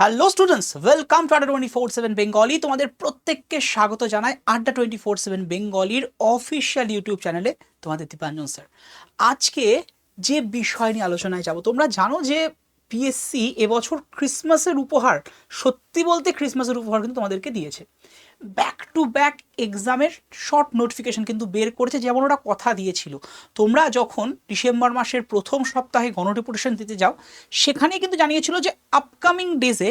Hello students welcome to Adda twenty four seven Bengali তোমাদের প্রত্যেককে স্বাগত জানাই আড্ডা টোয়েন্টি ফোর সেভেন বেঙ্গলির অফিসিয়াল ইউটিউব চ্যানেলে তোমাদের দীপাঞ্জন স্যার আজকে যে বিষয় নিয়ে আলোচনায় যাব, তোমরা জানো যে পিএসসি এবছর ক্রিসমাসের উপহার, সত্যি বলতে ক্রিসমাসের উপহার কিন্তু তোমাদেরকে দিয়েছে। ব্যাক টু ব্যাক এক্সামের শর্ট নোটিফিকেশন কিন্তু বের করেছে যেমন ওরা কথা দিয়েছিল। তোমরা যখন ডিসেম্বর মাসের প্রথম সপ্তাহে গণডেপুটেশন দিতে যাও, সেখানে কিন্তু জানিয়েছিল যে আপকামিং ডেজে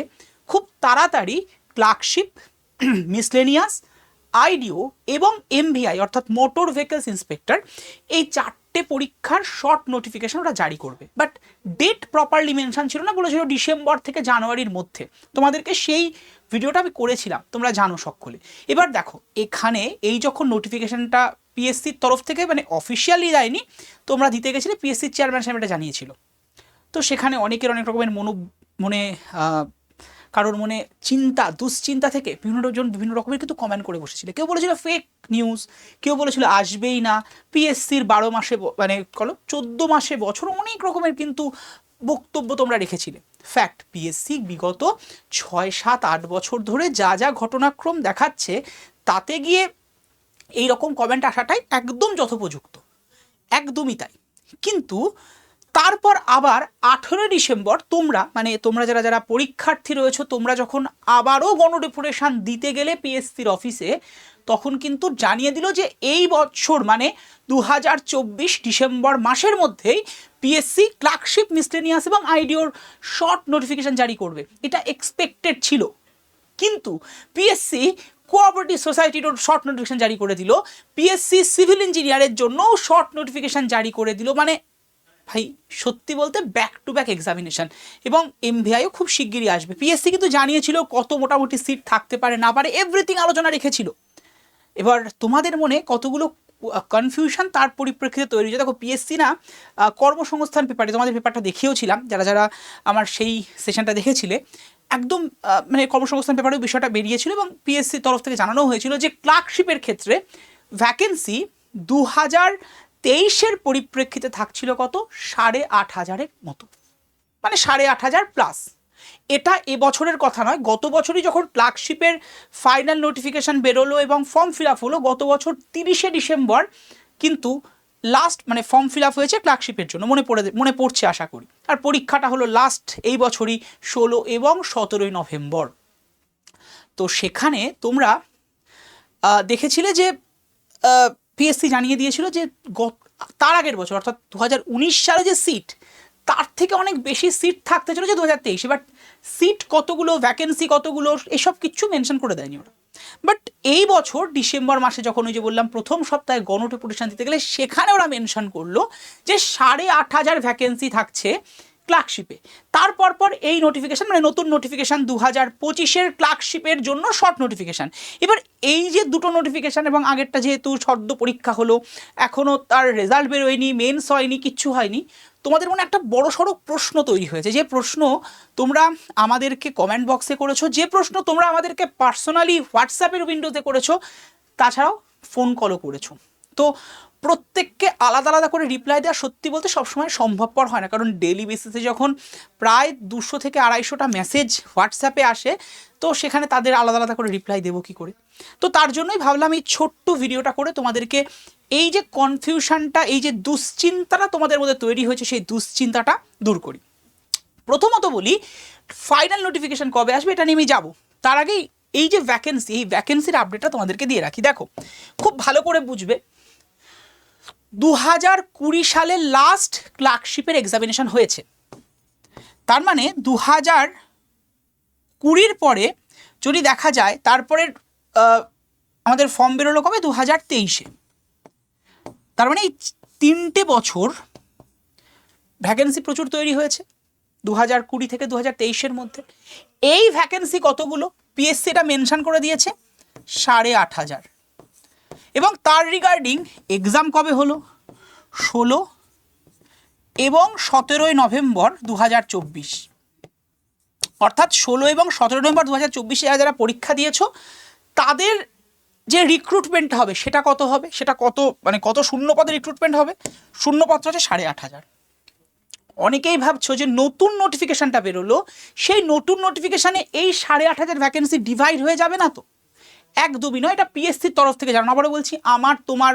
খুব তাড়াতাড়ি ক্লার্কশিপ মিসলেনিয়াস আইডিও এবং এমভিআই অর্থাৎ মোটর ভেহিকলস ইন্সপেক্টর এই চারটে পরীক্ষার শর্ট নোটিফিকেশন ওরা জারি করবে। বাট ডেট প্রপারলি মেনশন ছিল না, বলেছিল ডিসেম্বর থেকে জানুয়ারির মধ্যে। তোমাদেরকে সেই ভিডিওটা আমি করেছিলাম, তোমরা জানো সকলে। এবার দেখো, এখানে এই যখন নোটিফিকেশানটা পিএসসির তরফ থেকে মানে অফিসিয়ালি দেয়নি তোমরা দিতে গেছিলে পিএসসির চেয়ারম্যান সাহেব এটা জানিয়েছিল। তো সেখানে অনেকের অনেক রকমের মনো, মনে কারোর মনে চিন্তা, দুশ্চিন্তা থেকে বিভিন্ন জন বিভিন্ন রকমের কিন্তু কমেন্ট করে বসেছিল। কেউ বলেছিল ফেক নিউজ কেউ বলেছিল আসবেই না। পিএসসির বারো মাসে মানে কলো চোদ্দ মাসে বছর অনেক রকমের কিন্তু বক্তব্য তোমরা রেখেছিলে। ফ্যাক্ট পিএসসি বিগত ছয়, সাত, আট বছর ধরে যা যা ঘটনাক্রম দেখাচ্ছে, তাতে গিয়ে এই রকম কমেন্ট আসাটাই একদম যথোপযুক্ত। একদমই তাই। কিন্তু তারপর আবার আঠেরোই ডিসেম্বর তোমরা মানে তোমরা যারা যারা পরীক্ষার্থী রয়েছো, তোমরা যখন আবারও গণডেপুটেশন দিতে গেলে পিএসসির অফিসে, তখন কিন্তু জানিয়ে দিল যে এই বছর মানে দু হাজার চব্বিশ ডিসেম্বর মাসের মধ্যেই পিএসসি ক্লার্কশিপ মিসলেনিয়াস এবং আইডিওর শর্ট নোটিফিকেশান জারি করবে। এটা এক্সপেক্টেড ছিল। কিন্তু পিএসসি কোঅপারেটিভ সোসাইটিরও শর্ট নোটিফিকেশন জারি করে দিল। পিএসসি সিভিল ইঞ্জিনিয়ারের জন্যও শর্ট নোটিফিকেশান জারি করে দিল। মানে ভাই, সত্যি বলতে ব্যাক টু ব্যাক এক্সামিনেশন এবং এম এমভিআইও খুব শিগগিরই আসবে। পিএসসি কিন্তু জানিয়েছিল কত মোটামুটি সিট থাকতে পারে, না পারে এভরিথিং আলোচনা রেখেছিল। এবার তোমাদের মনে কতগুলো কনফিউশন তার পরিপ্রেক্ষিতে তৈরি? হয়েছে দেখো পিএসসি না কর্মসংস্থান পেপারে তোমাদের পেপারটা দেখিয়েওছিলাম, যারা যারা আমার সেই সেশনটা দেখেছিলে, একদম মানে কর্মসংস্থান পেপারেও বিষয়টা বেরিয়েছিল এবং পিএসসির তরফ থেকে জানানো হয়েছিল যে ক্লার্কশিপের ক্ষেত্রে ভ্যাকেন্সি দু হাজার তেইশের পরিপ্রেক্ষিতে থাকছিল কত? সাড়ে আট হাজারের মতো। মানে সাড়ে আট হাজার প্লাস এটা এবছরের কথা নয়, গত বছরই যখন ক্লার্কশিপের ফাইনাল নোটিফিকেশন বেরোলো এবং ফর্ম ফিল আপ হলো, গত বছর তিরিশে ডিসেম্বর কিন্তু লাস্ট মানে ফর্ম ফিল আপ হয়েছে ক্লার্কশিপের জন্য, মনে পড়ে মনে পড়ছে আশা করি। আর পরীক্ষাটা হলো লাস্ট এই বছরই ষোলো এবং সতেরোই নভেম্বর। তো সেখানে তোমরা দেখেছিলে যে পিএসসি জানিয়ে দিয়েছিল যে গত, তার আগের বছর, অর্থাৎ দু হাজার উনিশ সালে যে সিট তার থেকে অনেক বেশি সিট থাকতে চলেছে দু হাজার তেইশে। বাট সিট কতগুলো ভ্যাকেন্সি কতগুলো, এসব কিচ্ছু মেনশন করে দেয়নি ওরা। বাট এই বছর, ডিসেম্বর মাসে যখন ওই যে বললাম প্রথম সপ্তাহে গণডেপুটেশন দিতে গেলে, সেখানে ওরা মেনশন করল যে সাড়ে আট হাজার ভ্যাকেন্সি থাকছে ক্লার্কশিপে। তারপর পর এই নোটিফিকেশান মানে নতুন নোটিফিকেশান দু হাজার পঁচিশের ক্লার্কশিপের জন্য শর্ট নোটিফিকেশান এবার এই যে দুটো নোটিফিকেশান এবং আগেরটা যেহেতু সদ্য পরীক্ষা হলো এখনও তার রেজাল্ট বেরোয়নি মেন্স হয়নি, কিচ্ছু হয়নি। তোমাদের মনে একটা বড় সড়ো প্রশ্ন তৈরি হয়েছে। যে প্রশ্ন তোমরা আমাদেরকে কমেন্ট বক্সে করেছ, যে প্রশ্ন তোমরা আমাদেরকে পার্সোনালি হোয়াটসঅ্যাপের উইন্ডোতে করেছ, তাছাড়াও ফোন কলও করেছ। তো প্রত্যেককে আলাদা আলাদা করে রিপ্লাই দেওয়া সত্যি বলতে সবসময় সম্ভবপর হয় না। কারণ ডেলি বেসিসে যখন প্রায় দুশো থেকে আড়াইশোটা মেসেজ হোয়াটসঅ্যাপে আসে, তো সেখানে তাদের আলাদা আলাদা করে রিপ্লাই দেবো কী করে? তো তার জন্যই ভাবলাম এই ছোট্ট ভিডিওটা করে তোমাদেরকে এই যে কনফিউশনটা এই যে দুশ্চিন্তাটা তোমাদের মধ্যে তৈরি হয়েছে, সেই দুশ্চিন্তাটা দূর করি। প্রথমত বলি ফাইনাল নোটিফিকেশান কবে আসবে এটা নিয়ে আমি যাব। তার আগেই এই যে ভ্যাকেন্সি এই ভ্যাকেন্সির আপডেটটা তোমাদেরকে দিয়ে রাখি। দেখো, খুব ভালো করে বুঝবে দু হাজার কুড়ি সালে লাস্ট ক্লার্কশিপের এক্সামিনেশন হয়েছে। তার মানে দু হাজার কুড়ির পরে যদি দেখা যায়, তারপরে আমাদের ফর্ম বেরোলো কবে? দু হাজার তেইশে। তার মানে এই তিনটে বছর ভ্যাকেন্সি প্রচুর তৈরি হয়েছে দু হাজার কুড়ি থেকে দু হাজার তেইশের মধ্যে। এই ভ্যাকেন্সি কতগুলো? পিএসসি এটা মেনশন করে দিয়েছে, সাড়ে আট হাজার। এবং তার রিগার্ডিং এক্সাম কবে হলো? ষোলো এবং সতেরোই নভেম্বর দু হাজার চব্বিশ। অর্থাৎ ষোলো এবং সতেরো নভেম্বর দু হাজার চব্বিশে যারা পরীক্ষা দিয়েছ, তাদের যে রিক্রুটমেন্ট হবে সেটা কত হবে? সেটা কত মানে কত শূন্য পদে রিক্রুটমেন্ট হবে? শূন্য পদ হচ্ছে সাড়ে আট হাজার। অনেকেই ভাবছ যে নতুন নোটিফিকেশানটা বেরোলো, সেই নতুন নোটিফিকেশানে এই সাড়ে আট হাজার ভ্যাকেন্সি ডিভাইড হয়ে যাবে না তো? একদমই নয়, এটা পিএসসির তরফ থেকে জানানো। আবারও বলছি, আমার, তোমার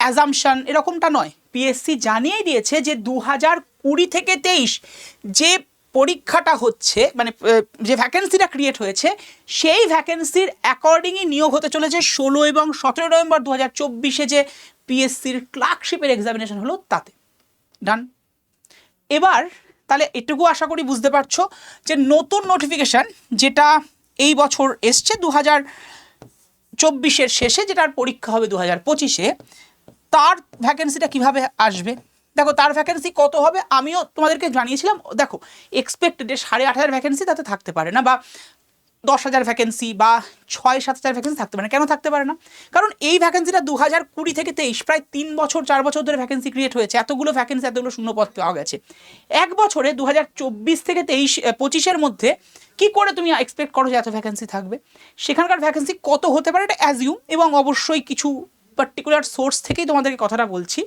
অ্যাজামশন এরকমটা নয়। পিএসসি জানিয়েই দিয়েছে যে দু হাজার কুড়ি থেকে তেইশ যে পরীক্ষাটা হচ্ছে মানে যে ভ্যাকেন্সিটা ক্রিয়েট হয়েছে, সেই ভ্যাকেন্সির অ্যাকর্ডিংই নিয়োগ হতে চলেছে ষোলো এবং সতেরো নভেম্বর দু হাজার চব্বিশে যে পিএসসির ক্লার্কশিপের এক্সামিনেশন হলো তাতে। ডান এবার, তাহলে এটুকু আশা করি বুঝতে পারছ যে নতুন নোটিফিকেশান যেটা এই বছর এসছে দু হাজার চব্বিশের শেষে যেটার পরীক্ষা হবে দু হাজার পঁচিশে, তার ভ্যাকেন্সিটা কীভাবে আসবে? দেখো, তার ভ্যাকেন্সি কত হবে? আমিও তোমাদেরকে জানিয়েছিলাম, দেখো এক্সপেক্টেড সাড়ে আট হাজার ভ্যাকেন্সি তাতে থাকতে পারে না, বা দশ হাজার ভ্যাকেন্সি বা ছয়, সাত হাজার ভ্যাকেন্সি থাকতে পারে না। কেন থাকতে পারে না? কারণ এই ভ্যাকেন্সিটা দু হাজার কুড়ি থেকে তেইশ, প্রায় তিন বছর, চার বছর ধরে ভ্যাকেন্সি ক্রিয়েট হয়েছে। এতগুলো ভ্যাকেন্সি এতগুলো শূন্যপদ পাওয়া গেছে। এক বছরে দু হাজার চব্বিশ থেকে তেইশ পঁচিশের মধ্যে কি করে তুমি এক্সপেক্ট করো যে এত ভ্যাকেন্সি থাকবে? সেখানকার ভ্যাকেন্সি কত হতে পারে এটা অ্যাজিউম এবং অবশ্যই কিছু পার্টিকুলার সোর্স থেকেই তোমাদেরকে কথাটা বলছি।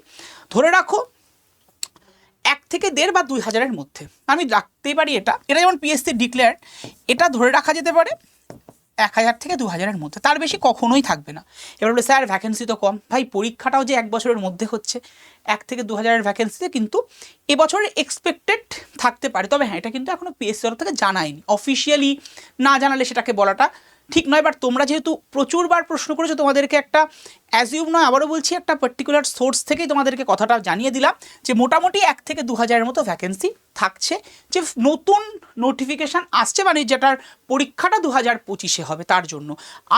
ধরে রাখো, এক থেকে দেড় বা দুই হাজারের মধ্যে। আমি রাখতেই পারি এটা। এটা যেমন পিএসসি ডিক্লেয়ার এটা ধরে রাখা যেতে পারে। এক হাজার থেকে দু হাজারের মধ্যে। তার বেশি কখনোই থাকবে না। এবার বলে, স্যার ভ্যাকেন্সি তো কম। ভাই, পরীক্ষাটাও যে এক বছরের মধ্যে হচ্ছে, এক থেকে দু হাজারের ভ্যাকেন্সিতে কিন্তু এবছরের এক্সপেক্টেড থাকতে পারে। তবে হ্যাঁ এটা কিন্তু এখনও পিএসসি তরফ থেকে জানায়নি। অফিসিয়ালি না জানালে সেটাকে বলাটা ঠিক নয় বাট তোমরা যেহেতু প্রচুরবার প্রশ্ন করেছ, তোমাদেরকে একটা অ্যাজিউম নয় আবারও বলছি, একটা পার্টিকুলার সোর্স থেকেই তোমাদেরকে কথাটা জানিয়ে দিলাম যে মোটামুটি এক থেকে দু হাজারের মতো ভ্যাকেন্সি থাকছে, যে নতুন নোটিফিকেশান আসছে মানে যেটার পরীক্ষাটা দু হাজার পঁচিশে হবে তার জন্য।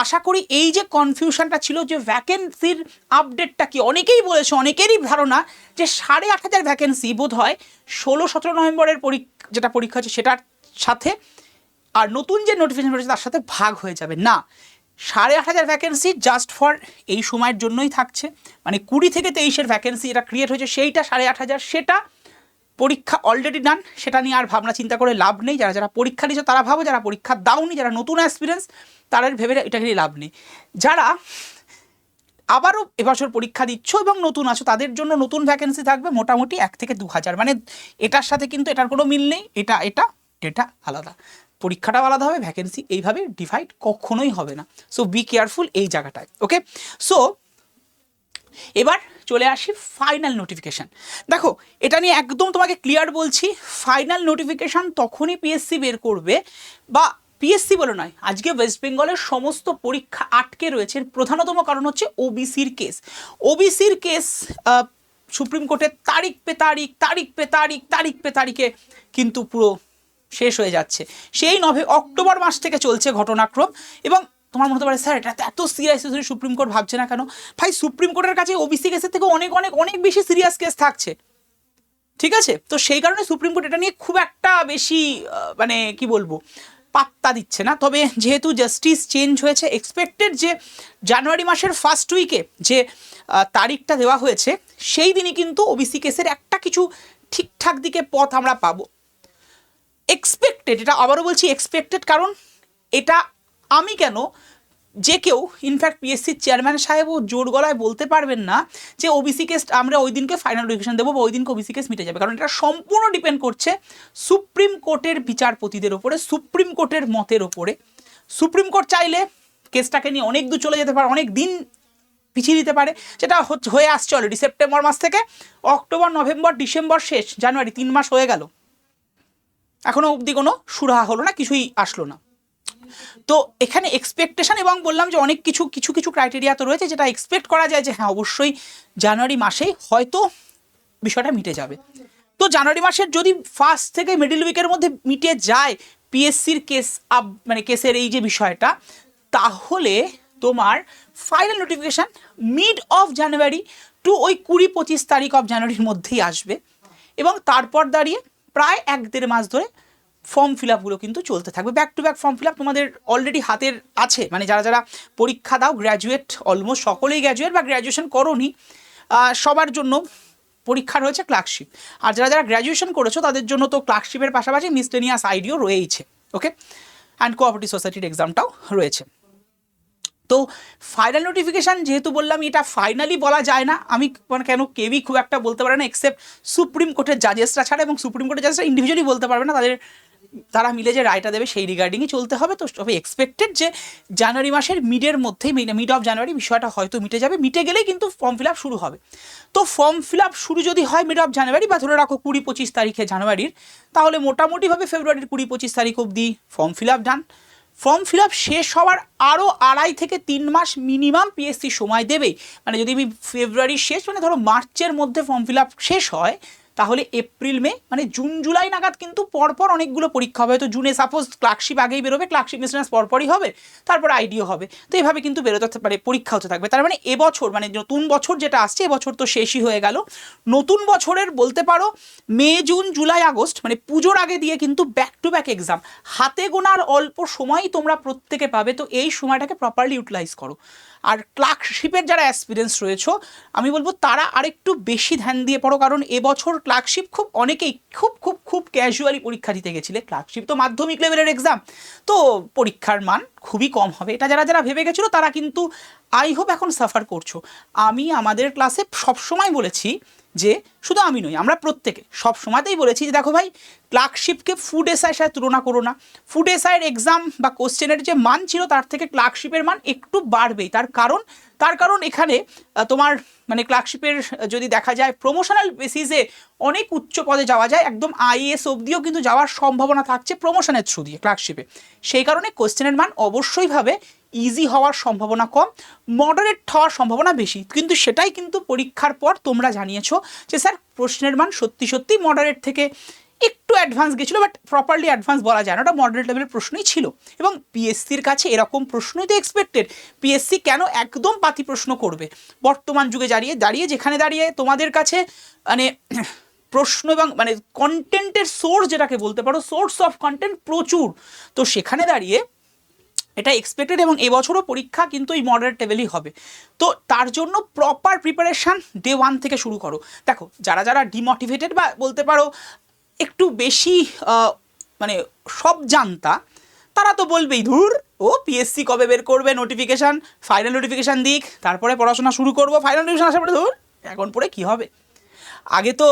আশা করি এই যে কনফিউশনটা ছিল, যে ভ্যাকেন্সির আপডেটটা কি, অনেকেই বলেছে, অনেকেরই ধারণা যে সাড়ে আট হাজার ভ্যাকেন্সি বোধ হয় ষোলো, সতেরো নভেম্বরের পরীক্ষা যেটা পরীক্ষা হচ্ছে, সেটার সাথে আর নতুন যে নোটিফিকেশন রয়েছে তার সাথে ভাগ হয়ে যাবে। না, সাড়ে আট হাজার ভ্যাকেন্সি জাস্ট ফর এই সময়ের জন্যই থাকছে। মানে কুড়ি থেকে তেইশের ভ্যাকেন্সি এটা ক্রিয়েট হয়েছে, সেইটা সাড়ে আট হাজার, সেটা পরীক্ষা অলরেডি ডান সেটা নিয়ে আর ভাবনা চিন্তা করে লাভ নেই। যারা যারা পরীক্ষা নিয়েছে তারা ভাবো, যারা পরীক্ষা দাওনি, যারা নতুন এক্সপিরিয়েন্স তাদের ভেবে এটাকে নিয়ে লাভ নেই। যারা আবারও এবছর পরীক্ষা দিচ্ছ এবং নতুন আছো, তাদের জন্য নতুন ভ্যাকেন্সি থাকবে মোটামুটি এক থেকে দু হাজার। মানে এটার সাথে কিন্তু এটার কোনো মিল নেই, এটা এটা এটা আলাদা। পরীক্ষাটাও আলাদা হবে ভ্যাকেন্সি এইভাবে ডিভাইড কখনোই হবে না। সো বি কেয়ারফুল এই জায়গাটায় ওকে সো এবার চলে আসি ফাইনাল নোটিফিকেশান দেখো, এটা নিয়ে একদম তোমাকে ক্লিয়ার বলছি ফাইনাল নোটিফিকেশান তখনই পিএসসি বের করবে, বা পিএসসি বলে নয়, আজকে ওয়েস্ট বেঙ্গলের সমস্ত পরীক্ষা আটকে রয়েছে। প্রধানতম কারণ হচ্ছে ওবিসির কেস ওবিসির কেস সুপ্রিম কোর্টের তারিখ পে তারিখ তারিখ পে তারিখ তারিখ পে তারিখে কিন্তু পুরো শেষ হয়ে যাচ্ছে। সেই নভে অক্টোবর মাস থেকে চলছে ঘটনাক্রম এবং তোমার মনে হতে পারে, স্যার, এটা এত সিরিয়াস সুপ্রিম কোর্ট ভাবছে না কেন? ভাই, সুপ্রিম কোর্টের কাছে ওবিসি কেসের থেকে অনেক অনেক অনেক বেশি সিরিয়াস কেস থাকছে। ঠিক আছে? তো সেই কারণে সুপ্রিম কোর্ট এটা নিয়ে খুব একটা বেশি মানে কি বলব, পাত্তা দিচ্ছে না। তবে যেহেতু জাস্টিস চেঞ্জ হয়েছে এক্সপেক্টেড যে জানুয়ারি মাসের ফার্স্ট উইকে যে তারিখটা দেওয়া হয়েছে, সেই দিনই কিন্তু ওবিসি কেসের একটা কিছু ঠিকঠাক দিকে পথ আমরা পাবো। এক্সপেক্টেড এটা আবারও বলছি এক্সপেক্টেড কারণ এটা আমি কেন, যে কেউ ইনফ্যাক্ট পিএসসির চেয়ারম্যান সাহেবও জোর গলায় বলতে পারবেন না যে ওবিসি কেস আমরা ওই দিনকে ফাইনাল নোটিফিকেশন দেবো বা ওই দিনকে ওবিসি কেস মিটে যাবে। কারণ এটা সম্পূর্ণ ডিপেন্ড করছে সুপ্রিম কোর্টের বিচারপতিদের ওপরে, সুপ্রিম কোর্টের মতের ওপরে। সুপ্রিম কোর্ট চাইলে কেসটাকে নিয়ে অনেক দূর চলে যেতে পারে, অনেক দিন পিছিয়ে দিতে পারে, যেটা হয়ে আসছে অলরেডি সেপ্টেম্বর মাস থেকে। অক্টোবর নভেম্বর ডিসেম্বর শেষ জানুয়ারি তিন মাস হয়ে গেল। এখনও অবধি কোনো সুরাহা হলো না, কিছুই আসলো না। তো এখানে এক্সপেকটেশন এবং বললাম যে অনেক কিছু কিছু কিছু ক্রাইটেরিয়া তো রয়েছে যেটা এক্সপেক্ট করা যায় যে হ্যাঁ অবশ্যই জানুয়ারি মাসেই হয়তো বিষয়টা মিটে যাবে। তো জানুয়ারি মাসের যদি ফার্স্ট থেকে মিডিল উইকের মধ্যে মিটে যায় পিএসসির কেস আপ মানে কেসের এই যে বিষয়টা, তাহলে তোমার final notification mid of January to ওই কুড়ি পঁচিশ তারিখ অফ জানুয়ারির মধ্যেই আসবে। এবং তারপর দাঁড়িয়ে প্রায় এক দেড় মাস ধরে ফর্ম ফিল আপগুলো কিন্তু চলতে থাকবে। Back to back form fill up তোমাদের অলরেডি হাতের আছে। মানে যারা যারা পরীক্ষা দাও গ্র্যাজুয়েট অলমোস্ট সকলেই গ্র্যাজুয়েট বা গ্র্যাজুয়েশন করোনি সবার জন্য পরীক্ষা রয়েছে ক্লার্কশিপ আর যারা যারা গ্র্যাজুয়েশন করেছ, তাদের জন্য তো ক্লার্কশিপের পাশাপাশি মিসটেনিয়াস আইডিও রয়েইছে। ওকে অ্যান্ড কোঅপারেটিভ সোসাইটির এক্সামটাও রয়েছে। তো ফাইনাল নোটিফিকেশান যেহেতু বললাম, এটা ফাইনালি বলা যায় না। আমি মানে কেন কেউই খুব একটা বলতে পারে না এক্সেপ্ট সুপ্রিম কোর্টের জাজেসরা ছাড়া এবং সুপ্রিম কোর্টের জাজেসরা ইন্ডিভিজুয়ালি বলতে পারবে না। তাদের, তারা মিলে যে রায়টা দেবে সেই রিগার্ডিংই চলতে হবে। তো তবে এক্সপেক্টেড যে জানুয়ারি মাসের মিডের মধ্যেই মিড অফ জানুয়ারি বিষয়টা হয়তো মিটে যাবে। মিটে গেলেই কিন্তু ফর্ম ফিল আপ শুরু হবে। তো ফর্ম ফিল আপ শুরু যদি হয় মিড অফ জানুয়ারি বা ধরে রাখো কুড়ি পঁচিশ তারিখে জানুয়ারির, তাহলে মোটামুটিভাবে ফেব্রুয়ারির কুড়ি পঁচিশ তারিখ অবধি form fill up done form fill up শেষ হওয়ার আরও আড়াই থেকে তিন মাস মিনিমাম পিএসসি সময় দেবে। মানে যদি আমি ফেব্রুয়ারির শেষ মানে ধরো মার্চের মধ্যে ফর্ম ফিল আপ শেষ হয় তাহলে এপ্রিল, মে মানে জুন, জুলাই নাগাদ কিন্তু পরপর অনেকগুলো পরীক্ষা হবে। তো জুনে সাপোজ ক্লার্কশিপ আগেই বেরোবে ক্লার্কশিপ ইন্স্যুরেন্স পরপরই হবে, তারপর আইডিও হবে। তো এভাবে কিন্তু বেরোতে পারে, পরীক্ষা হতে থাকবে। তার মানে এবছর মানে নতুন বছর যেটা আসছে, এবছর তো শেষই হয়ে গেল। নতুন বছরের বলতে পারো, মে, জুন, জুলাই, আগস্ট মানে পুজোর আগে দিয়ে কিন্তু ব্যাক টু ব্যাক এক্সাম হাতে গোনার অল্প সময়ই তোমরা প্রত্যেকে পাবে। তো এই সময়টাকে প্রপারলি ইউটিলাইজ করো। আর ক্লার্কশিপের যারা অ্যাসপিরিয়েন্স রয়েছে, আমি বলব তারা আরেকটু বেশি ধ্যান দিয়ে পড়ো, কারণ এবছর ক্লার্কশিপ খুব অনেকেই খুব খুব খুব ক্যাজুয়ালি পরীক্ষা দিতে গেছিলে। ক্লার্কশিপ তো মাধ্যমিক লেভেলের এক্সাম তো পরীক্ষার মান খুবই কম হবে। এটা যারা যারা ভেবে গেছিল, তারা কিন্তু আই হোপ এখন সাফার করছ। আমি আমাদের ক্লাসে সবসময় বলেছি যে শুধু আমি নই, আমরা প্রত্যেকে সব সময়তেই বলেছি যে দেখো ভাই, ক্লার্কশিপকে ফুড এসআইয়ের সাথে তুলনা করো না। ফুড এসআইয়ের এক্সাম বা কোশ্চেনের যে মান ছিল, তার থেকে ক্লার্কশিপের মান একটু বাড়বেই। তার কারণ তার কারণ এখানে তোমার মানে ক্লার্কশিপের যদি দেখা যায় প্রমোশনাল বেসিসে অনেক উচ্চ পদে যাওয়া যায়। একদম আইএস অবধিও কিন্তু যাওয়ার সম্ভাবনা থাকছে প্রমোশনের থ্রু দিয়ে, ক্লার্কশিপে। সেই কারণে কোশ্চেনের মান অবশ্যইভাবে ইজি হওয়ার সম্ভাবনা কম মডারেট হওয়ার সম্ভাবনা বেশি। কিন্তু সেটাই কিন্তু পরীক্ষার পর তোমরা জানিয়েছো যে, স্যার, প্রশ্নের মান সত্যি সত্যি মডারেট থেকে একটু অ্যাডভান্স গেছিল বাট প্রপারলি অ্যাডভান্স বলা যায় না। ওটা মডারেট লেভেলের প্রশ্নই ছিল। এবং পিএসসির কাছে এরকম প্রশ্নই তো এক্সপেক্টেড পিএসসি কেন একদম পাতি প্রশ্ন করবে? বর্তমান যুগে দাঁড়িয়ে দাঁড়িয়ে যেখানে দাঁড়িয়ে তোমাদের কাছে মানে প্রশ্ন এবং মানে কন্টেন্টের সোর্স যেটাকে বলতে পারো সোর্স অফ কন্টেন্ট প্রচুর। তো সেখানে দাঁড়িয়ে এটা এক্সপেক্টেড এবং এবছরও পরীক্ষা কিন্তু এই মডারেট লেভেলই হবে। তো তার জন্য প্রপার প্রিপারেশান ডে ওয়ান থেকে শুরু করো। দেখো যারা যারা ডিমোটিভেটেড বা বলতে পারো একটু বেশি মানে সব জানতা তারা তো বলবেই ধুর ও পিএসসি কবে বের করবে নোটিফিকেশান ফাইনাল নোটিফিকেশান দিক তারপরে পড়াশোনা শুরু করব। ফাইনাল নোটিফিকেশান আসার পরে ধুর এখন পরে কী হবে? আগে তো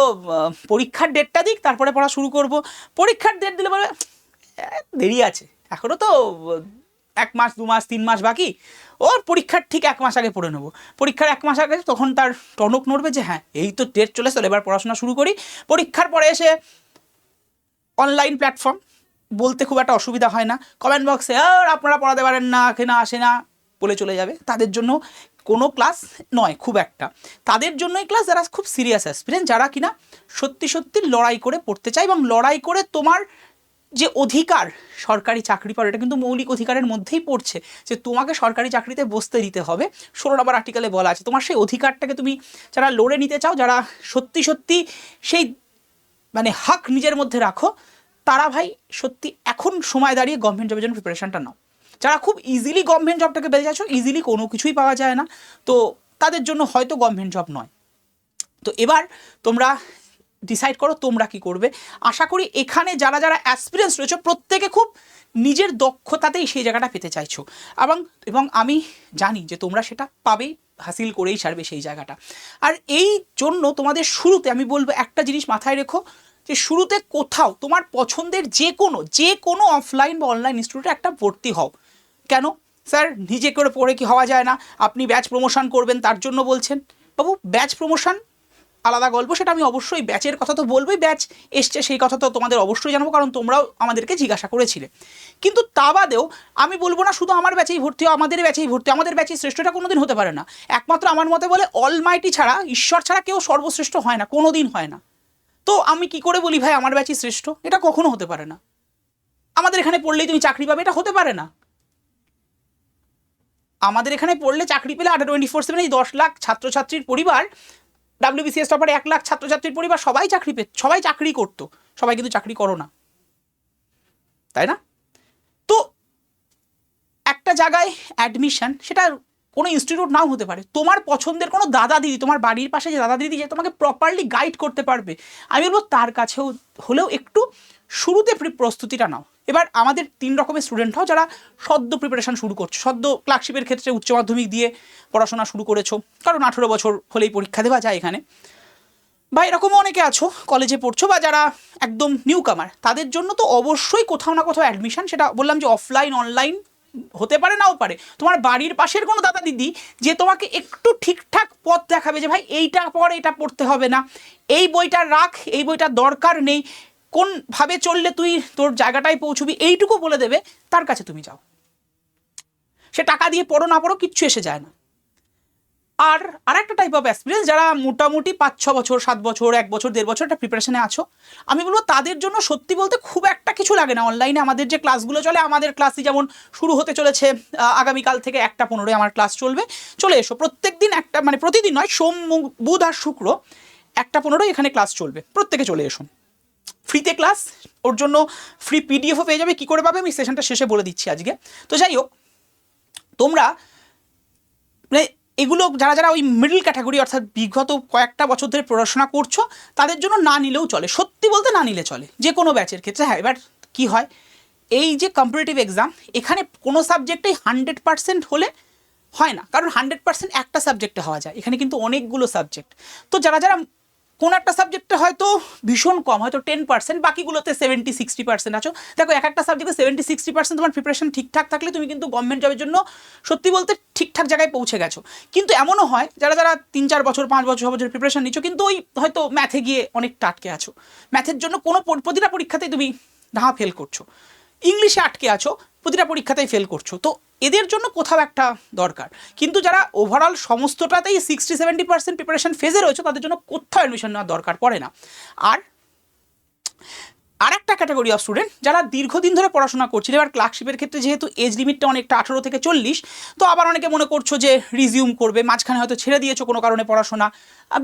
পরীক্ষার ডেটটা দিক তারপরে পড়া শুরু করব। পরীক্ষার ডেট দিলে বলে "এ, দেরি আছে। এখনও তো এক মাস, দু মাস, তিন মাস বাকি। ওর পরীক্ষার ঠিক এক মাস আগে পড়ে নেব। পরীক্ষার এক মাস আগে তখন তার টনক নড়বে যে হ্যাঁ এই তো ডেট চলে এসে এবার পড়াশোনা শুরু করি। পরীক্ষার পরে এসে অনলাইন প্ল্যাটফর্ম বলতে খুব একটা অসুবিধা হয় না। কমেন্ট বক্সে আর আপনারা পড়াতে পারেন না কেনা আসে না, বলে চলে যাবে। তাদের জন্য কোনো ক্লাস নয়, খুব একটা। তাদের জন্যই ক্লাস যারা খুব সিরিয়াস অ্যাসপিরেন্ট যারা কিনা সত্যি সত্যি লড়াই করে পড়তে চায় এবং লড়াই করে তোমার যে অধিকার সরকারি চাকরি পাওয়ার, এটা কিন্তু মৌলিক অধিকারের মধ্যেই পড়ছে, যে তোমাকে সরকারি চাকরিতে বসতে দিতে হবে। ষোলো নম্বর আর্টিকেলে বলা আছে, তোমার সেই অধিকারটাকে তুমি যারা লড়ে নিতে চাও, যারা সত্যি সত্যি সেই মানে হাক নিজের মধ্যে রাখো, তারা ভাই সত্যি এখন সময় দাঁড়িয়ে গভর্নমেন্ট জবের জন্য প্রিপারেশনটা নাও। যারা খুব ইজিলি গভর্নমেন্ট জবটাকে বেঁধে যাচ্ছ ইজিলি কোনো কিছুই পাওয়া যায় না। তো তাদের জন্য হয়তো গভর্নমেন্ট জব নয়। তো এবার তোমরা ডিসাইড করো তোমরা কি করবে। আশা করি এখানে যারা যারা অ্যাসপিরিয়েন্স রয়েছে, প্রত্যেকে খুব নিজের দক্ষতাতেই সেই জায়গাটা পেতে চাইছো। এবং এবং আমি জানি যে তোমরা সেটা পাবেই হাসিল করেই ছাড়বে সেই জায়গাটা। আর এই জন্য তোমাদের শুরুতে আমি বলব একটা জিনিস মাথায় রেখো, যে শুরুতে কোথাও তোমার পছন্দের যে কোনো যে কোনো অফলাইন বা অনলাইন ইনস্টিটিউটে একটা ভর্তি হও। কেন? স্যার, নিজে করে পড়ে কি হওয়া যায় না? আপনি ব্যাচ প্রমোশন করবেন, তার জন্য বলছেন। বাবু ব্যাচ প্রমোশন আলাদা গল্প, সেটা আমি অবশ্যই ব্যাচের কথা তো বলবোই, ব্যাচ এসছে সেই কথা তো তোমাদের অবশ্যই জানাব, কারণ তোমরাও আমাদেরকে জিজ্ঞাসা করেছিলে। কিন্তু তা বাদেও আমি বলব না শুধু আমার ব্যাচেই ভর্তি হও, আমাদের ব্যাচেই ভর্তি আমাদের ব্যাচেই শ্রেষ্ঠটা কোনোদিন হতে পারে না। একমাত্র আমার মতে বলে অলমাইটি ছাড়া, ঈশ্বর ছাড়া কেউ সর্বশ্রেষ্ঠ হয় না কোনো দিন হয় না। তো আমি কি করে বলি, ভাই, আমার ব্যাচই শ্রেষ্ঠ? এটা কখনো হতে পারে না। আমাদের এখানে পড়লেই তুমি চাকরি পাবে, এটা হতে পারে না। আমাদের এখানে পড়লে চাকরি পেলে আটা টোয়েন্টি ফোর সেভেন এই দশ লাখ ছাত্রছাত্রীর পরিবার ডাব্লিউবিসিএস টপারে এক লাখ ছাত্রছাত্রীর পরিবার সবাই চাকরি পেত সবাই চাকরি করতো। সবাই কিন্তু চাকরি করো না। তাই না? তো একটা জায়গায় অ্যাডমিশন সেটা কোনো ইনস্টিটিউট নাও হতে পারে। তোমার পছন্দের কোনো দাদা দিদি, তোমার বাড়ির পাশে যে দাদা দিদি যে তোমাকে প্রপারলি গাইড করতে পারবে, আমি বলব তার কাছেও হলেও একটু শুরুতে প্রস্তুতিটা নাও। এবার আমাদের তিন রকমের স্টুডেন্টরাও যারা সদ্য প্রিপারেশন শুরু করছ, সদ্য ক্লার্কশিপের ক্ষেত্রে উচ্চ মাধ্যমিক দিয়ে পড়াশোনা শুরু করেছ, কারণ আঠেরো বছর হলেই পরীক্ষা দেওয়া যায় এখানে। বা এরকমও অনেকে আছো কলেজে পড়ছো বা যারা একদম নিউ কামার তাদের জন্য তো অবশ্যই কোথাও না কোথাও অ্যাডমিশন সেটা বললাম যে অফলাইন অনলাইন হতে পারে, নাও পারে। তোমার বাড়ির পাশের কোনো দাদা দিদি যে তোমাকে একটু ঠিকঠাক পথ দেখাবে যে, ভাই, এইটা পর এটা পড়তে হবে না। এই বইটা রাখ, এই বইটার দরকার নেই। কোনভাবে চললে তুই তোর জায়গাটায় পৌঁছবি এইটুকু বলে দেবে, তার কাছে তুমি যাও। সে টাকা দিয়ে পড়ো না পড়ো, কিচ্ছু এসে যায় না। আর আরেকটা টাইপ অফ এক্সপিরিয়েন্স যারা মোটামুটি পাঁচ, ছ বছর, সাত বছর, এক বছর, দেড় বছর একটা প্রিপারেশনে আছো, আমি বলব তাদের জন্য সত্যি বলতে খুব একটা কিছু লাগে না। অনলাইনে আমাদের যে ক্লাসগুলো চলে, আমাদের ক্লাসই যেমন শুরু হতে চলেছে আগামীকাল থেকে একটা পনেরোই আমার ক্লাস চলবে। চলে এসো প্রত্যেক দিন একটা মানে প্রতিদিন নয়, সোম বুধ আর শুক্র একটা পনেরোই এখানে ক্লাস চলবে। প্রত্যেকে চলে এসো। ফ্রিতে ক্লাস ওর জন্য ফ্রি পিডিএফও পেয়ে যাবে। কী করে পাবে? আমি সেশনটা শেষে বলে দিচ্ছি আজকে। তো যাই হোক, তোমরা মানে এগুলো যারা যারা ওই মিডল ক্যাটাগরি অর্থাৎ বিগত কয়েকটা বছর ধরে পড়াশোনা করছ, তাদের জন্য না নিলেও চলে। সত্যি বলতে না নিলে চলে। যে কোনো ব্যাচের ক্ষেত্রে হ্যাঁ এবার কী হয়? এই যে কম্পিটিটিভ এক্সাম এখানে কোনো সাবজেক্টেই হান্ড্রেড পার্সেন্ট হলে হয় না। কারণ হান্ড্রেড পার্সেন্ট একটা সাবজেক্টে হওয়া যায়। এখানে কিন্তু অনেকগুলো সাবজেক্ট তো যারা যারা কোনো একটা সাবজেক্টে হয়তো ভীষণ কম, হয়তো টেন পার্সেন্ট বাকিগুলোতে সেভেন্টি সিক্সটি পার্সেন্ট আছো। দেখো, এক একটা সাবজেক্টে সেভেন্টি সিক্সটি পার্সেন্ট তোমার প্রিপারেশন ঠিকঠাক থাকলে তুমি কিন্তু গভর্নমেন্ট জবের জন্য সত্যি বলতে ঠিকঠাক জায়গায় পৌঁছে গেছো। কিন্তু এমনও হয়, যারা যারা তিন, চার বছর, পাঁচ বছর, ছ বছর প্রিপারেশন নিচ্ছ, কিন্তু ওই হয়তো ম্যাথে গিয়ে অনেক টাটকে আছো। ম্যাথের জন্য কোনো প্রতিটা পরীক্ষাতেই তুমি ঢা ফেল করছ। ইংলিশে আটকে আছো, প্রতিটা পরীক্ষাতেই ফেল করছ। তো এদের জন্য কোথাও একটা দরকার। কিন্তু যারা ওভারঅল সমস্তটাতেই সিক্সটি সেভেন্টি পার্সেন্ট প্রিপারেশন ফেজে রয়েছে, তাদের জন্য কোথাও অ্যাডমিশন নেওয়ার দরকার পড়ে না। আর আর একটা ক্যাটাগরি অফ স্টুডেন্ট যারা দীর্ঘদিন ধরে পড়াশোনা করছিল, এবার ক্লার্কশিপের ক্ষেত্রে যেহেতু এজ লিমিটটা অনেকটা আঠারো থেকে চল্লিশ, তো আবার অনেকে মনে করছ যে রিজিউম করবে, মাঝখানে হয়তো ছেড়ে দিয়েছ কোনো কারণে পড়াশোনা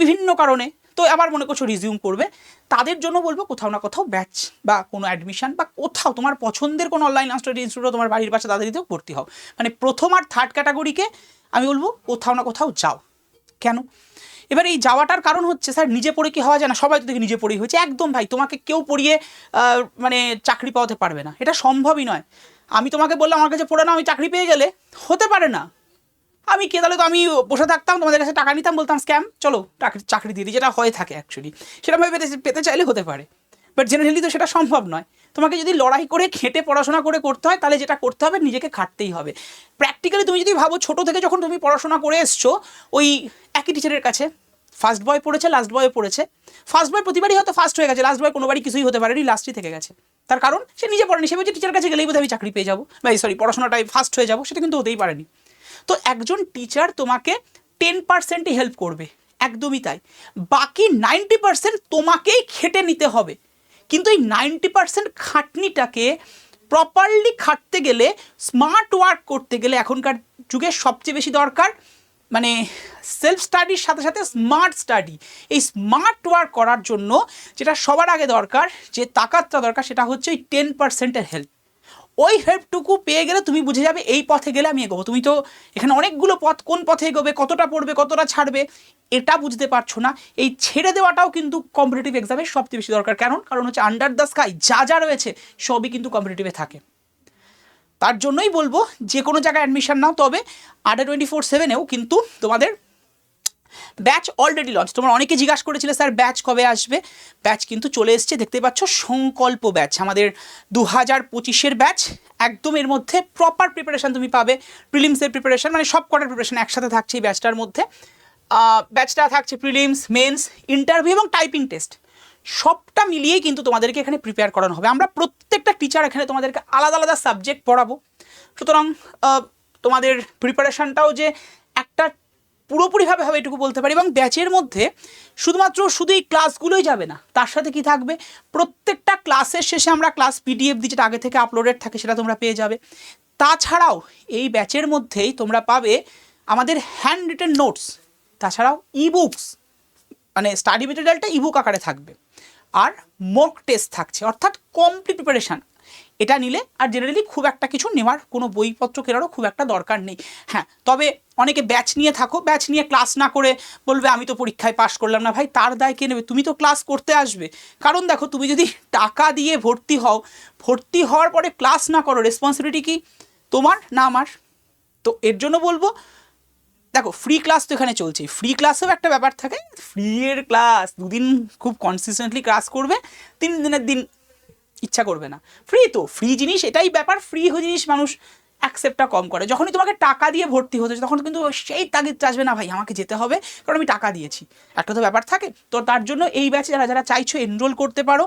বিভিন্ন কারণে। তো আবার মনে করছ রিজিউম করবে, তাদের জন্য বলব কোথাও না কোথাও ব্যাচ বা কোনো অ্যাডমিশন বা কোথাও তোমার পছন্দের কোনো অনলাইন স্টাডি ইনস্টিটিউটে তোমার বাড়ির পাশে তাদের দিতেও ভর্তি হও। মানে প্রথম আর থার্ড ক্যাটাগরিকে আমি বলব কোথাও না কোথাও যাও। কেন? এবার এই যাওয়াটার কারণ হচ্ছে, স্যার, নিজে পড়ে কি হওয়া যায় না? সবাই তো দেখি নিজে পড়েই হয়েছে। একদম ভাই, তোমাকে কেউ পড়িয়ে মানে চাকরি পাওয়াতে পারবে না। এটা সম্ভবই নয়। আমি তোমাকে বললাম, আমার কাছে পড়ে না আমি চাকরি পেয়ে গেলে। হতে পারে না। আমি কে? তাহলে তো আমি বসে থাকতাম, তোমাদের কাছে টাকা নিতাম, বলতাম স্ক্যাম চলো চাকরি চাকরি দিয়ে দিই। যেটা হয়ে থাকে অ্যাকচুয়ালি সেরকমভাবে পেতে পেতে চাইলে হতে পারে। বাট জেনারেলি তো সেটা সম্ভব নয়। তোমাকে যদি লড়াই করে, খেটে পড়াশোনা করে করতে হয়, তাহলে যেটা করতে হবে, নিজেকে খাটতেই হবে। প্র্যাকটিক্যালি তুমি যদি ভাবো, ছোটো থেকে যখন তুমি পড়াশোনা করে এসছো, ওই একই টিচারের কাছে ফার্স্ট বয় পড়েছে লাস্ট বয় পড়েছে। ফার্স্ট বয় প্রতিবারই হয়তো ফার্স্ট হয়ে গেছে লাস্ট বয় কোনোবারই কিছুই হতে পারেনি লাস্টই থেকে গেছে। তার কারণ, সে নিজে পড়েনি, সে বলছে টিচার কাছে গেলেই বোধহয় আমি চাকরি পেয়ে যাব। বা সরি পড়াশোনাটাই ফার্স্ট হয়ে যাব, সেটা কিন্তু হতেই পারেনি। তো একজন টিচার তোমাকে টেন পার্সেন্টই হেল্প করবে। একদমই তাই। বাকি নাইনটি পার্সেন্ট তোমাকেই খেটে নিতে হবে। কিন্তু এই নাইনটি পার্সেন্ট খাটনিটাকে প্রপারলি খাটতে গেলে স্মার্ট ওয়ার্ক করতে গেলে এখনকার যুগে সবচেয়ে বেশি দরকার মানে সেলফ স্টাডির সাথে সাথে স্মার্ট স্টাডি এই স্মার্ট ওয়ার্ক করার জন্য যেটা সবার আগে দরকার, যে তাকাতটা দরকার, সেটা হচ্ছে ওই টেন পার্সেন্টের হেল্প ওই হেল্পটুকু পেয়ে গেলে তুমি বুঝে যাবে, এই পথে গেলে আমি এগোবো। তুমি তো এখানে অনেকগুলো পথ, কোন পথে এগোবে, কতটা পড়বে, কতটা ছাড়বে, এটা বুঝতে পারছ না। এই ছেড়ে দেওয়াটাও কিন্তু কম্পিটিটিভ এক্সামের সবচেয়ে বেশি দরকার। কারণ কারণ হচ্ছে আন্ডার দ্য স্কাই যা যা রয়েছে, সবই কিন্তু কম্পিটিটিভে থাকে। তার জন্যই বলব, যে কোনো জায়গায় অ্যাডমিশন নাও, তবে আডার টোয়েন্টি ফোর সেভেনেও কিন্তু তোমাদের ব্যাচ অলরেডি লঞ্চ তোমরা অনেকে জিজ্ঞাসা করেছিলে, স্যার ব্যাচ কবে আসবে? ব্যাচ কিন্তু চলে এসছে, দেখতে পাচ্ছ, সংকল্প ব্যাচ আমাদের দু হাজার পঁচিশের ব্যাচ একদম এর মধ্যে প্রপার প্রিপারেশান তুমি পাবে। প্রিলিমসের প্রিপারেশান মানে সব কটার প্রিপারেশান একসাথে থাকছে এই ব্যাচটার মধ্যে। ব্যাচটা থাকছে প্রিলিমস মেন্স ইন্টারভিউ এবং টাইপিং টেস্ট সবটা মিলিয়েই কিন্তু তোমাদেরকে এখানে প্রিপেয়ার করানো হবে। আমরা প্রত্যেকটা টিচার এখানে তোমাদেরকে আলাদা আলাদা সাবজেক্ট পড়াবো। সুতরাং তোমাদের প্রিপারেশানটাও যে একটা পুরোপুরিভাবে হবে এটুকু বলতে পারি। এবং ব্যাচের মধ্যে শুধুমাত্র শুধু এই ক্লাসগুলোই যাবে না, তার সাথে কি থাকবে? প্রত্যেকটা ক্লাসের শেষে আমরা ক্লাস পিডিএফ দিই যেটা আগে থেকে আপলোডেড থাকে সেটা তোমরা পেয়ে যাবে। তাছাড়াও এই ব্যাচের মধ্যেই তোমরা পাবে আমাদের হ্যান্ড রিটেন নোটস তাছাড়াও ই বুকস মানে স্টাডি মেটেরিয়ালটা ইবুক আকারে থাকবে। আর মক টেস্ট থাকছে, অর্থাৎ কমপ্লিট প্রিপারেশান এটা নিলে আর জেনারেলি খুব একটা কিছু নেওয়ার কোনো বইপত্র কেনারও খুব একটা দরকার নেই। হ্যাঁ তবে অনেকে ব্যাচ নিয়ে থাকো ব্যাচ নিয়ে ক্লাস না করে বলবে, আমি তো পরীক্ষায় পাশ করলাম না। ভাই, তার দায় কে নেবে? তুমি তো ক্লাস করতে আসবে। কারণ দেখো, তুমি যদি টাকা দিয়ে ভর্তি হও, ভর্তি হওয়ার পরে ক্লাস না করো রেসপন্সিবিলিটি কি? তোমার না আমার? তো এর জন্য বলব, দেখো ফ্রি ক্লাস তো এখানে চলছে ফ্রি ক্লাসেও একটা ব্যাপার থাকে ফ্রি এর ক্লাস দুদিন খুব কনসিস্টেন্টলি ক্লাস করবে, তিন দিনের দিন ইচ্ছা করবে না। ফ্রি তো ফ্রি জিনিস এটাই ব্যাপার ফ্রি জিনিস মানুষ অ্যাকসেপ্টটা কম করে। যখনই তোমাকে টাকা দিয়ে ভর্তি হতে তখন কিন্তু সেই তাগিদ আসবে, না ভাই, আমাকে যেতে হবে, কারণ আমি টাকা দিয়েছি। একটা তো ব্যাপার থাকে। তো তার জন্য এই ব্যাচে যারা যারা চাইছো এনরোল করতে পারো,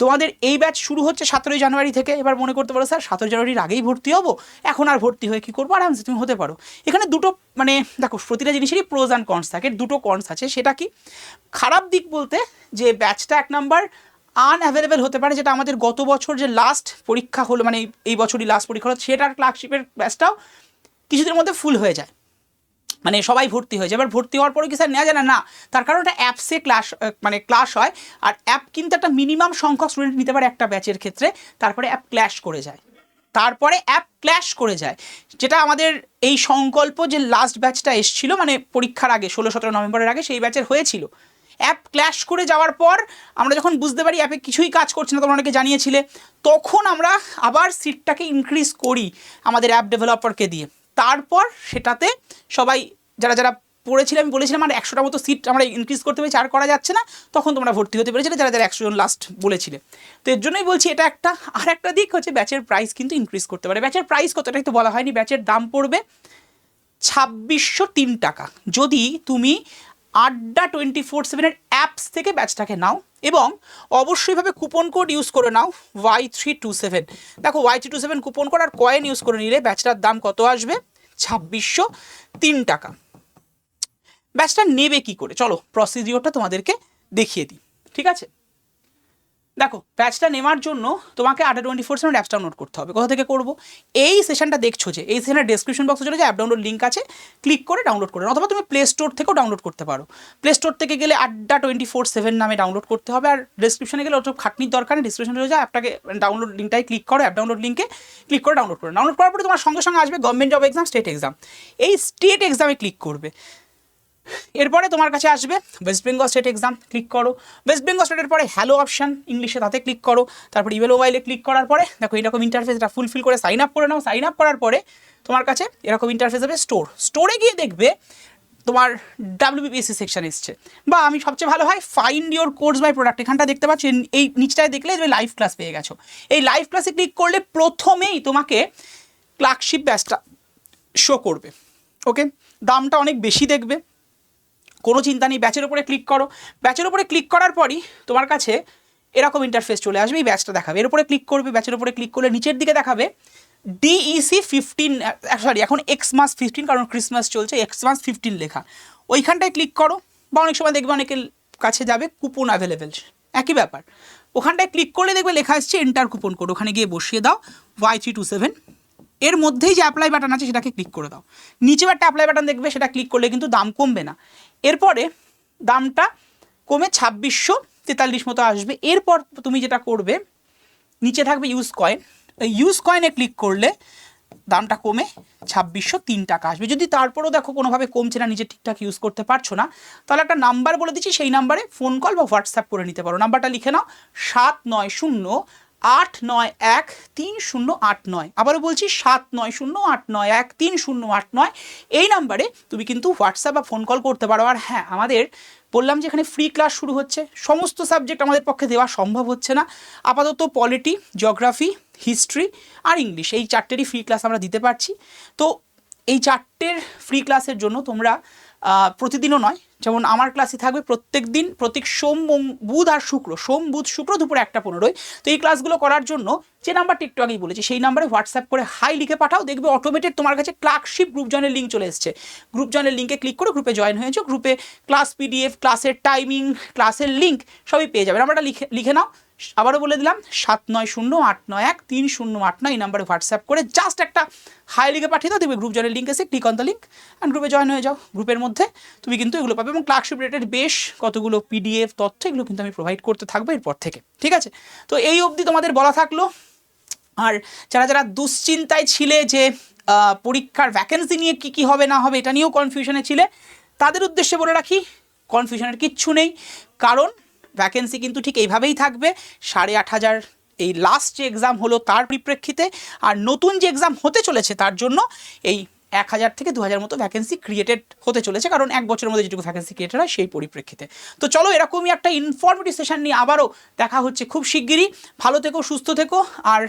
তোমাদের এই ব্যাচ শুরু হচ্ছে সতেরোই জানুয়ারি থেকে। এবার মনে করতে পারো, স্যার, সতেরোই জানুয়ারির আগেই ভর্তি হব, এখন আর ভর্তি হয়ে কী করব? আরামসে তুমি হতে পারো। এখানে দুটো মানে দেখো, প্রতিটা জিনিসেরই প্রোজ অ্যান্ড কনস থাকে। দুটো কনস আছে। সেটা কি? খারাপ দিক বলতে যে ব্যাচটা এক নাম্বার আনঅ্যাভেলেবেল হতে পারে, যেটা আমাদের গত বছর যে লাস্ট পরীক্ষা হলো মানে এই বছরই লাস্ট পরীক্ষা হলো, সেটার ক্লার্কশিপের ব্যাচটাও কিছুদিনের মধ্যে ফুল হয়ে যায়। মানে সবাই ভর্তি হয়ে যায়। এবার ভর্তি হওয়ার পরে কি স্যার নেওয়া যায় না? না। তার কারণ ওটা অ্যাপসে ক্লাস মানে ক্লাস হয়, আর অ্যাপ কিন্তু একটা মিনিমাম সংখ্যক স্টুডেন্ট নিতে পারে একটা ব্যাচের ক্ষেত্রে, তারপরে অ্যাপ ক্ল্যাশ করে যায়। তারপরে অ্যাপ ক্ল্যাশ করে যায়। যেটা আমাদের এই সংকল্প যে লাস্ট ব্যাচটা এসছিল মানে পরীক্ষার আগে, ষোলো, সতেরো নভেম্বরের আগে, সেই ব্যাচের হয়েছিল। অ্যাপ ক্ল্যাশ করে যাওয়ার পর আমরা যখন বুঝতে পারি অ্যাপে কিছুই কাজ করছে না তোমরা অনেকে জানিয়েছিলে, তখন আমরা আবার সিটটাকে ইনক্রিজ করি আমাদের অ্যাপ ডেভেলপারকে দিয়ে। তারপর সেটাতে সবাই, যারা যারা পড়েছিলাম আমি বলেছিলাম আর একশোটা মতো সিট আমরা ইনক্রিজ করতে পেরেছি, আর করা যাচ্ছে না, তখন তোমরা ভর্তি হতে পেরেছিলে, যারা যারা একশো জন লাস্ট বলেছিলে। তো এর জন্যই বলছি, এটা একটা, আর একটা দিক হচ্ছে ব্যাচের প্রাইস কিন্তু ইনক্রিজ করতে পারে। ব্যাচের প্রাইস কতটা একটু বলা হয়নি ব্যাচের দাম পড়বে ছাব্বিশশো তিন টাকা। যদি তুমি আড্ডা টোয়েন্টি ফোর সেভেনের অ্যাপস থেকে ব্যাচটাকে নাও এবং অবশ্যইভাবে কুপন কোড ইউজ করে নাও ওয়াই থ্রি টু সেভেন দেখো Y three two seven coupon code আর কয়েন ইউজ করে নিলে ব্যাচটার দাম কত আসবে? ছাব্বিশশো তিন টাকা। ব্যাচটা নেবে কি করে? চলো প্রসিডিওরটা তোমাদেরকে দেখিয়ে দিই। ঠিক আছে? দেখো ব্যাচটা নেওয়ার জন্য তোমাকে Adda twenty four seven apps download করতে হবে। কোথা থেকে করব? এই সেশনটা দেখছ যে, এই সেশনের ডেসক্রিপশন বক্সে চলে যে অ্যাপ ডাউনলোড লিঙ্ক আছে ক্লিক করে ডাউনলোড করে অথবা তুমি প্লে স্টোর থেকেও ডাউনলোড করতে পারো। প্লে স্টোর থেকে গেলে আড্ডা টোয়েন্টি ফোর সেভেন নামে ডাউনলোড করতে হবে। আর ডেসক্রিপশনে গেলে ওটা খাটনির দরকার নেই। ডিসক্রিপশনে যায় অ্যাপটাকে ডাউনলোড লিঙ্কটাই ক্লিক করো অ্যাপ ডাউনলোড লিঙ্কে ক্লিক করে ডাউনলোড করে ডাউনলোড করার পরে তোমার সঙ্গে সঙ্গে আসবে government job exam state exam এই স্টেট এক্সামে ক্লিক করবে। এরপরে তোমার কাছে আসবে West Bengal state exam click করো। ওয়েস্ট বেঙ্গল স্টেটের পরে হ্যালো অপশান ইংলিশে তাতে ক্লিক করো। তারপরে ইমেল মোবাইলে ক্লিক করার পরে, দেখো এরকম ইন্টারফেস এটা ফুলফিল করে সাইন আপ করে নাও। সাইন আপ করার পরে তোমার কাছে এরকম ইন্টারফেস হবে স্টোর স্টোরে গিয়ে দেখবে তোমার ডাব্লিউবিপিএসসি সেকশন এসছে। বা আমি সবচেয়ে ভালো হয় find your course by product এখানটা দেখতে পাচ্ছি, এই নিচটায় দেখলে তুমি লাইভ ক্লাস পেয়ে গেছো। এই লাইভ ক্লাসে ক্লিক করলে প্রথমেই তোমাকে ক্লার্কশিপ ব্যাচটা শো করবে। ওকে দামটা অনেক বেশি দেখবে। কোনো চিন্তা নেই ব্যাচের উপরে ক্লিক করো। ব্যাচের উপরে ক্লিক করার পরই তোমার কাছে এরকম ইন্টারফেস চলে আসবে, এই ব্যাচটা দেখাবে। এর উপরে ক্লিক করবে ব্যাচের উপরে ক্লিক করলে নিচের দিকে দেখাবে ডিইসি ফিফটিন সরি এখন এক্স মাস ফিফটিন কারণ ক্রিসমাস চলছে এক্স মাস ফিফটিন লেখা। ওইখানটায় ক্লিক করো, বা অনেক সময় দেখবে অনেকের কাছে যাবে কুপন অ্যাভেলেবেল একই ব্যাপার। ওখানটায় ক্লিক করলে দেখবে লেখা আসছে এন্টার কুপন কোড ওখানে গিয়ে বসিয়ে দাও ওয়াই থ্রি টু সেভেন এর মধ্যেই যে অ্যাপ্লাই বাটন আছে, সেটাকে ক্লিক করে দাও। নিচেও একটা অ্যাপ্লাই বাটন দেখবে, সেটা ক্লিক করলে কিন্তু দাম কমবে না। এরপরে দামটা কমে ছাব্বিশশো তেতাল্লিশ মতো আসবে। এরপর তুমি যেটা করবে, নিচে থাকবে ইউজ কয়েন ইউজ কয়েনে ক্লিক করলে দামটা কমে ছাব্বিশশো তিন টাকা আসবে। যদি তারপরেও দেখো কোনোভাবে কমছে না, নিজে ঠিকঠাক ইউজ করতে পারছ না, তাহলে একটা নাম্বার বলে দিচ্ছি, সেই নাম্বারে ফোন কল বা হোয়াটসঅ্যাপ করে নিতে পারো। নাম্বারটা লিখে নাও, সাত নয় শূন্য আট নয় এক তিন শূন্য আট নয়। আবারও বলছি সাত নয় শূন্য আট নয় এক তিন শূন্য আট নয়। এই নাম্বারে তুমি কিন্তু হোয়াটসঅ্যাপ বা ফোন কল করতে পারো। আর হ্যাঁ আমাদের বললাম যে এখানে ফ্রি ক্লাস শুরু হচ্ছে। সমস্ত সাবজেক্ট আমাদের পক্ষে দেওয়া সম্ভব হচ্ছে না। আপাতত পলিটি জিওগ্রাফি হিস্ট্রি আর ইংলিশ এই চারটেরই ফ্রি ক্লাস আমরা দিতে পারছি। তো এই চারটের ফ্রি ক্লাসের জন্য তোমরা প্রতিদিনও নয়। যেমন আমার ক্লাসে থাকবে প্রত্যেক দিন প্রত্যেক সোম বুধ আর শুক্র। সোম, বুধ, শুক্র দুপুর একটা পনেরোয়। তো এই ক্লাসগুলো করার জন্য যে নাম্বারটি একটু আগেই বলেছি, সেই নাম্বারে হোয়াটসঅ্যাপ করে হাই লিখে পাঠাও। দেখবে অটোমেটেড তোমার কাছে ক্লার্কশিপ গ্রুপ জয়েনের লিঙ্ক চলে এসছে। গ্রুপ জয়েনের লিঙ্কে ক্লিক করে গ্রুপে জয়েন হয়েছো। গ্রুপে ক্লাস পিডিএফ ক্লাসের টাইমিং ক্লাসের লিঙ্ক সবই পেয়ে যাবে। নাম্বারটা লিখে লিখে নাও। আবারও বলে দিলাম, সাত নয় শূন্য আট নয় এক, তিন শূন্য আট নয় এই নাম্বারে হোয়াটসঅ্যাপ করে জাস্ট একটা হাই লিখে পাঠিয়ে দাও, দেখবে গ্রুপ জয়েনের লিঙ্ক এসে click on the link and গ্রুপে জয়েন হয়ে যাও। গ্রুপের মধ্যে তুমি কিন্তু এগুলো পাবে এবং ক্লার্কশিপ রিলেটেড বেশ কতগুলো পিডিএফ তথ্য এগুলো কিন্তু আমি প্রোভাইড করতে থাকব এরপর থেকে, ঠিক আছে? তো এই অবধি তোমাদের বলা থাকল। আর যারা যারা দুশ্চিন্তায় ছিলে যে পরীক্ষার ভ্যাকেন্সি নিয়ে কি কি হবে না হবে এটা নিয়েও কনফিউশনে ছিলে, তাদের উদ্দেশ্যে বলে রাখি কনফিউশনের কিচ্ছু নেই। কারণ ভ্যাকেন্সি কিন্তু ঠিক এইভাবেই থাকবে। সাড়ে আট হাজার এই লাস্ট যে এক্সাম হলো তার পরিপ্রেক্ষিতে, আর নতুন যে এক্সাম হতে চলেছে তার জন্য এই এক হাজার থেকে দু হাজার মতো ভ্যাকেন্সি ক্রিয়েটেড হতে চলেছে, কারণ এক বছরের মধ্যে যেটুকু ভ্যাকেন্সি ক্রিয়েটেড হয় সেই পরিপ্রেক্ষিতে। তো চলো এরকমই একটা ইনফরমেটিভ সেশন নিয়ে আবারও দেখা হচ্ছে খুব শিগগিরই। ভালো থেকো, সুস্থ থেকো, আর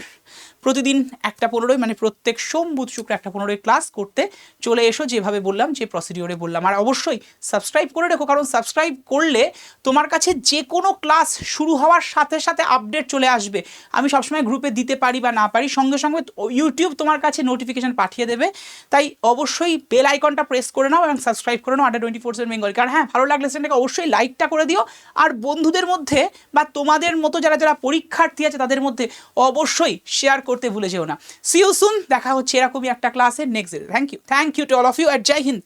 প্রতিদিন একটা পনেরোই মানে প্রত্যেক সোম, বুধ, শুক্র একটা পনেরোই ক্লাস করতে চলে এসো, যেভাবে বললাম, যে প্রসিডিওরে বললাম। আর অবশ্যই সাবস্ক্রাইব করে রেখো, কারণ সাবস্ক্রাইব করলে তোমার কাছে যে কোনো ক্লাস শুরু হওয়ার সাথে সাথে আপডেট চলে আসবে। আমি সবসময় গ্রুপে দিতে পারি বা না পারি, সঙ্গে সঙ্গে ইউটিউব তোমার কাছে নোটিফিকেশান পাঠিয়ে দেবে। তাই অবশ্যই বেল আইকনটা প্রেস করে নাও এবং সাবস্ক্রাইব করে নাও আড্ডা টোয়েন্টি ফোর সেভেন বেঙ্গল কারণ হ্যাঁ ভালো লাগলে সেটাকে অবশ্যই লাইকটা করে দিও। আর বন্ধুদের মধ্যে বা তোমাদের মতো যারা যারা পরীক্ষার্থী আছে, তাদের মধ্যে অবশ্যই শেয়ার করতে ভুলে যেও না। সিও সুন দেখা হচ্ছে এরকমই একটা ক্লাসে next day thank you thank you to all of you at Jai Hind.